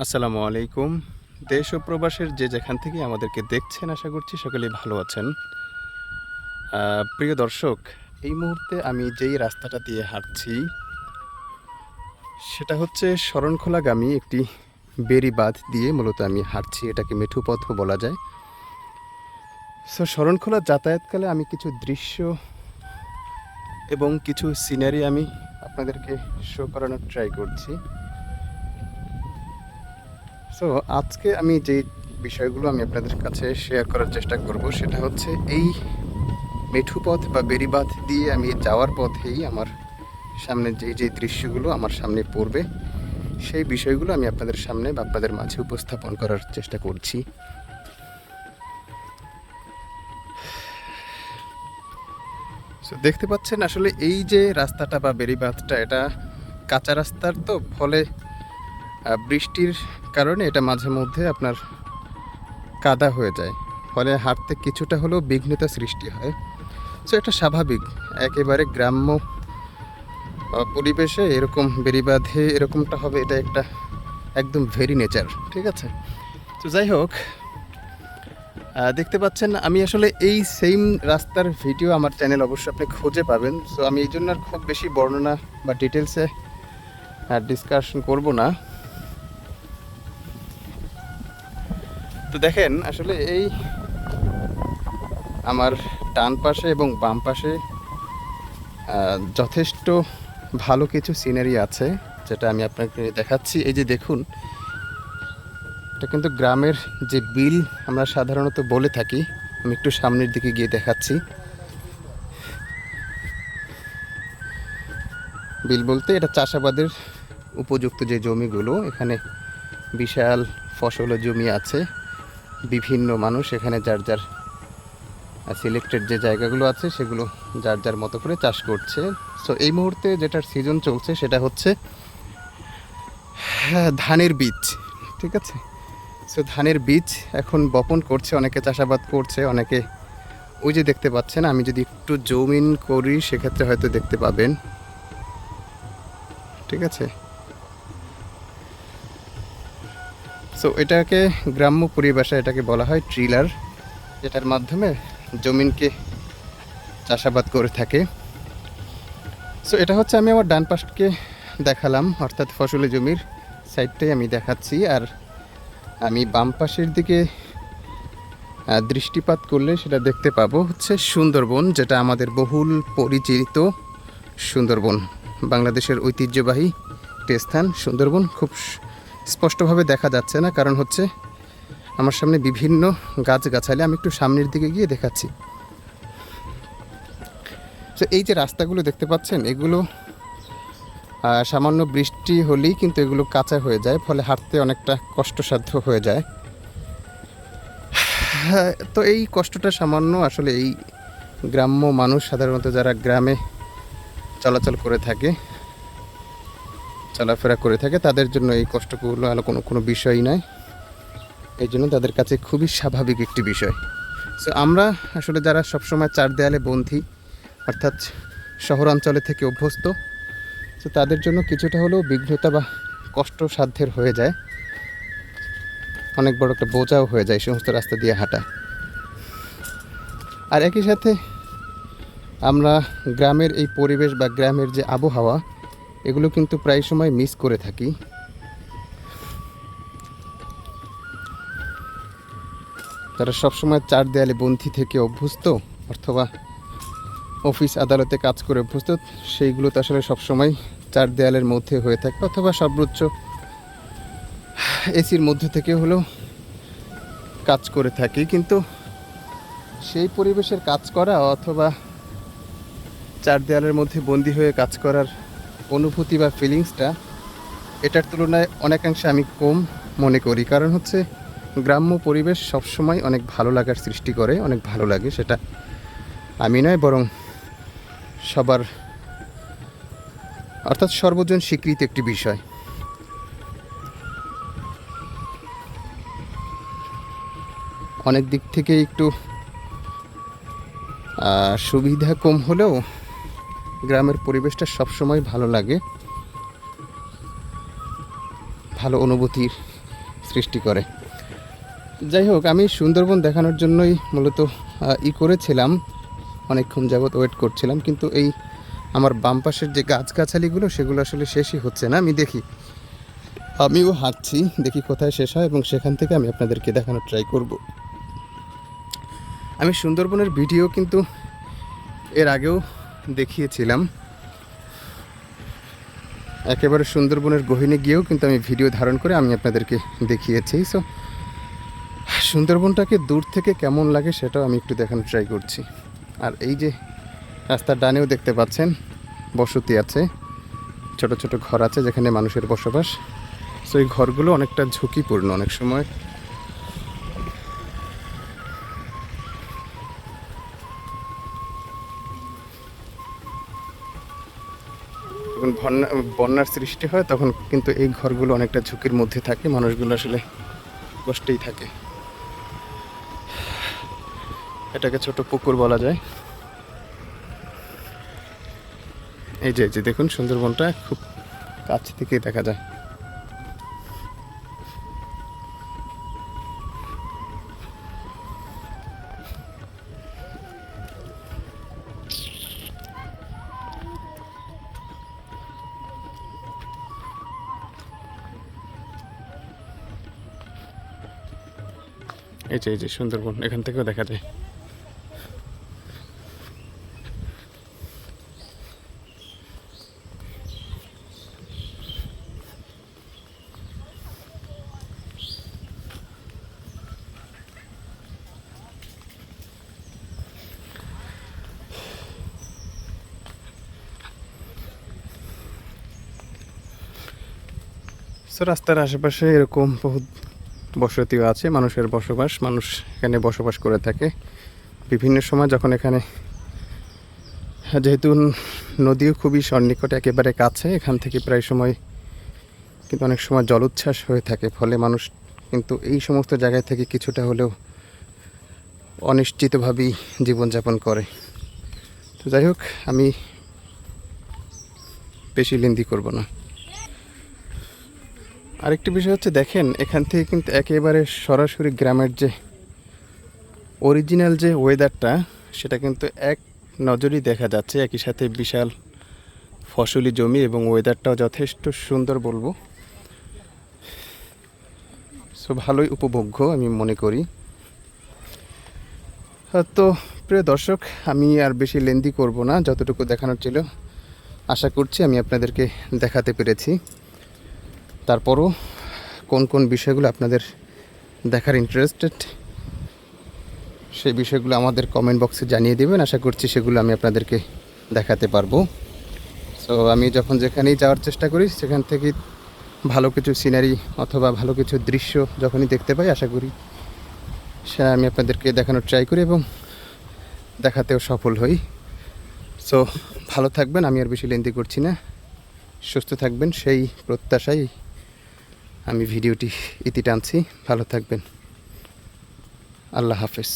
আসসালামু আলাইকুম। দেশ ও প্রবাসের যে যেখান থেকে আমাদেরকে দেখছেন, আশা করছি সকলেই ভালো আছেন। প্রিয় দর্শক, এই মুহূর্তে আমি যেই রাস্তাটা দিয়ে হাঁটছি, সেটা হচ্ছে শরণখোলাগামী একটি বেড়িবাঁধ দিয়ে মূলত আমি হাঁটছি। এটাকে মেঠু পথও বলা যায়। সো শরণখোলা যাতায়াতকালে আমি কিছু দৃশ্য এবং কিছু সিনারি আমি আপনাদেরকে শো করানোর ট্রাই করছি। সো আজকে আমি যে বিষয়গুলো আমি আপনাদের কাছে শেয়ার করার চেষ্টা করব, সেটা হচ্ছে এই মেঠু পথ বা বেরিবাঁধ দিয়ে আমি যাওয়ার পথেই আমার সামনে যে যে দৃশ্যগুলো আমার সামনে পড়বে, সেই বিষয়গুলো আমি আপনাদের সামনে বা আপনাদের মাঝে উপস্থাপন করার চেষ্টা করছি। দেখতে পাচ্ছেন আসলে এই যে রাস্তাটা বা বেরিবাঁধটা এটা কাঁচা রাস্তার তো, ফলে বৃষ্টির কারণে এটা মাঝে মধ্যে আপনার কাদা হয়ে যায়। ফলে হাঁটতে কিছুটা হলেও বিঘ্নতা সৃষ্টি হয়। সো এটা স্বাভাবিক। একেবারে গ্রাম্য পরিবেশে এরকম বেরিবাঁধে এরকমটা হবে, এটা একটা একদম ভেরি নেচার ঠিক আছে? তো যাই হোক দেখতে পাচ্ছেন, আমি আসলে এই সেম রাস্তার ভিডিও আমার চ্যানেল অবশ্যই আপনি খুঁজে পাবেন। সো আমি এই জন্য আর খুব বেশি বর্ণনা বা ডিটেলসে ডিসকাশন করব না। তো দেখেন, আসলে এই আমার ডান পাশে এবং বাম পাশে যথেষ্ট ভালো কিছু সিনারি আছে, যেটা আমি আপনাকে দেখাচ্ছি। এই যে দেখুন, এটা কিন্তু গ্রামের যে বিল আমরা সাধারণত বলে থাকি, আমি একটু সামনের দিকে গিয়ে দেখাচ্ছি। বিল বলতে এটা চাষাবাদের উপযুক্ত যে জমিগুলো, এখানে বিশাল ফসলের জমি আছে। বিভিন্ন মানুষ এখানে যার যার সিলেক্টেড যে জায়গাগুলো আছে সেগুলো যার যার মতো করে চাষ করছে। সো এই মুহূর্তে যেটার সিজন চলছে সেটা হচ্ছে ধানের বীজ, ঠিক আছে? সো ধানের বীজ এখন বপন করছে, অনেকে চাষাবাদ করছে, অনেকে ওই যে দেখতে পাচ্ছেন, আমি যদি একটু জমিন করি, সেক্ষেত্রে হয়তো দেখতে পাবেন। ঠিক আছে? সো এটাকে গ্রাম্য পরিভাষায় এটাকে বলা হয় ট্রিলার যেটার মাধ্যমে জমিনকে চাষাবাদ করে থাকে। সো এটা হচ্ছে আমি আমার ডান পাশকে দেখালাম, অর্থাৎ ফসলি জমির সাইডটাই আমি দেখাচ্ছি। আর আমি বাম পাশের দিকে দৃষ্টিপাত করলে সেটা দেখতে পাবো হচ্ছে সুন্দরবন, যেটা আমাদের বহুল পরিচিত সুন্দরবন। বাংলাদেশের ঐতিহ্যবাহী স্থান সুন্দরবন। খুব স্পষ্টভাবে দেখা যাচ্ছে না, কারণ হচ্ছে আমার সামনে বিভিন্ন গাছগাছালি। আমি একটু সামনের দিকে গিয়ে দেখাচ্ছি। তো এই যে রাস্তাগুলো দেখতে পাচ্ছেন, এগুলো সামান্য বৃষ্টি হলেই কিন্তু এগুলো কাঁচা হয়ে যায়, ফলে হাঁটতে অনেকটা কষ্টসাধ্য হয়ে যায়। তো এই কষ্টটা সামান্য আসলে এই গ্রাম্য মানুষ, সাধারণত যারা গ্রামে চলাচল করে থাকে চলাফেরা করে থাকে, তাদের জন্য এই কষ্টগুলো আর কোনো কোনো বিষয়ই নয় এই জন্য তাদের কাছে খুবই স্বাভাবিক একটি বিষয়। সো আমরা আসলে যারা সবসময় চার দেয়ালে বন্ধি অর্থাৎ শহরাঞ্চলে থেকে অভ্যস্ত তো তাদের জন্য কিছুটা হলেও বিঘ্নতা বা কষ্ট সাধ্যের হয়ে যায়। অনেক বড় একটা বোঝাও হয়ে যায় সমস্ত রাস্তা দিয়ে হাঁটা। আর একই সাথে আমরা গ্রামের এই পরিবেশ বা গ্রামের যে আবহাওয়া এগুলো কিন্তু প্রায় সময় মিস করে থাকি। তারা সবসময় চার দেয়ালে বন্ধি থেকে অভ্যস্ত, অথবা অফিস আদালতে কাজ করে অভ্যস্ত। সেইগুলো তো আসলে সবসময় চার দেয়ালের মধ্যে হয়ে থাকে, অথবা সর্বোচ্চ এসির মধ্যে থেকে হলেও কাজ করে থাকি। কিন্তু সেই পরিবেশের কাজ করা অথবা চার দেয়ালের মধ্যে বন্দি হয়ে কাজ করার অনুভূতি বা ফিলিংসটা এটার তুলনায় অনেকাংশে আমি কম মনে করি। কারণ হচ্ছে গ্রাম্য পরিবেশ সবসময় অনেক ভালো লাগার সৃষ্টি করে, অনেক ভালো লাগে, সেটা আমি নয়, বরং সবার, অর্থাৎ সর্বজন স্বীকৃত একটি বিষয়। অনেক দিক থেকে একটু সুবিধা কম হলেও গ্রামের পরিবেশটা সবসময় ভালো লাগে। ভালো অনুভূতির সৃষ্টি করে। যাই হোক, আমি সুন্দরবন দেখানোর জন্যই মূলত ই করেছিলাম। অনেকক্ষণ যাবৎ ওয়েট করছিলাম, কিন্তু এই আমার বাম পাশের যে গাছগাছালিগুলো, সেগুলো আসলে শেষই হচ্ছে না। আমি দেখি। আমিও হাঁটছি, দেখি কোথায় শেষ হয় এবং সেখান থেকে আমি আপনাদেরকে দেখানোর ট্রাই করব। আমি সুন্দরবনের ভিডিও কিন্তু এর আগেও দেখিয়েছিলাম। একেবারে সুন্দরবনের গহিনে গিয়েও কিন্তু আমি ভিডিও ধারণ করে আমি আপনাদেরকে দেখিয়েছি। সো সুন্দরবনটাকে দূর থেকে কেমন লাগে সেটাও আমি একটু দেখানোর ট্রাই করছি। আর এই যে রাস্তার ডানেও দেখতে পাচ্ছেন, বসতি আছে, ছোট ছোট ঘর আছে যেখানে মানুষের বসবাস। সো এই ঘরগুলো অনেকটা ঝুঁকিপূর্ণ অনেক সময়। যখন বন্যা, বন্যার সৃষ্টি হয়, তখন কিন্তু এই ঘরগুলো অনেকটা ঝুঁকির মধ্যে থাকে, মানুষগুলো আসলে কষ্টেই থাকে। এটাকে ছোট পুকুর বলা যায়। এই যে এই যে দেখুন সুন্দরবনটা, খুব কাছ থেকেই দেখা যায়। এই যে এই যে সুন্দরবন এখান থেকেও দেখা যায়। রাস্তার আশেপাশে এরকম বহুত বসতিও আছে, মানুষের বসবাস, মানুষ এখানে বসবাস করে থাকে। বিভিন্ন সময় যখন এখানে, যেহেতু নদীও খুবই সন্নিকটে, একেবারে কাছে, এখান থেকে প্রায় সময় কিন্তু অনেক সময় জলোচ্ছ্বাস হয়ে থাকে, ফলে মানুষ কিন্তু এই সমস্ত জায়গায় থেকে কিছুটা হলেও অনিশ্চিতভাবেই জীবনযাপন করে। তো যাই হোক, আমি বেশি লেন্দি করব না। আরেকটি বিষয় হচ্ছে, দেখেন, এখান থেকে কিন্তু একেবারে সরাসরি গ্রামের যে অরিজিনাল যে ওয়েদারটা সেটা কিন্তু এক নজরই দেখা যাচ্ছে। একই সাথে বিশাল ফসলি জমি এবং ওয়েদারটাও যথেষ্ট সুন্দর বলব। সো ভালোই উপভোগ্য আমি মনে করি। তো, প্রিয় দর্শক, আমি আর বেশি লেন্দি করব না। যতটুকু দেখানোর ছিল, আশা করছি আমি আপনাদেরকে দেখাতে পেরেছি। তারপরও কোন কোন বিষয়গুলো আপনাদের দেখার ইন্টারেস্টেড সেই বিষয়গুলো আমাদের কমেন্ট বক্সে জানিয়ে দেবেন। আশা করছি সেগুলো আমি আপনাদেরকে দেখাতে পারব। সো আমি যখন যেখানেই যাওয়ার চেষ্টা করি, সেখান থেকে ভালো কিছু সিনারি অথবা ভালো কিছু দৃশ্য যখনই দেখতে পাই, আশা করি সেটা আমি আপনাদেরকে দেখানোর ট্রাই করি এবং দেখাতেও সফল হই। সো ভালো থাকবেন, আমি আর বেশি লেন্দি করছি না। সুস্থ থাকবেন, সেই প্রত্যাশাই আমি ভিডিওটি ইতি টানছি ভালো থাকবেন। আল্লাহ হাফেজ।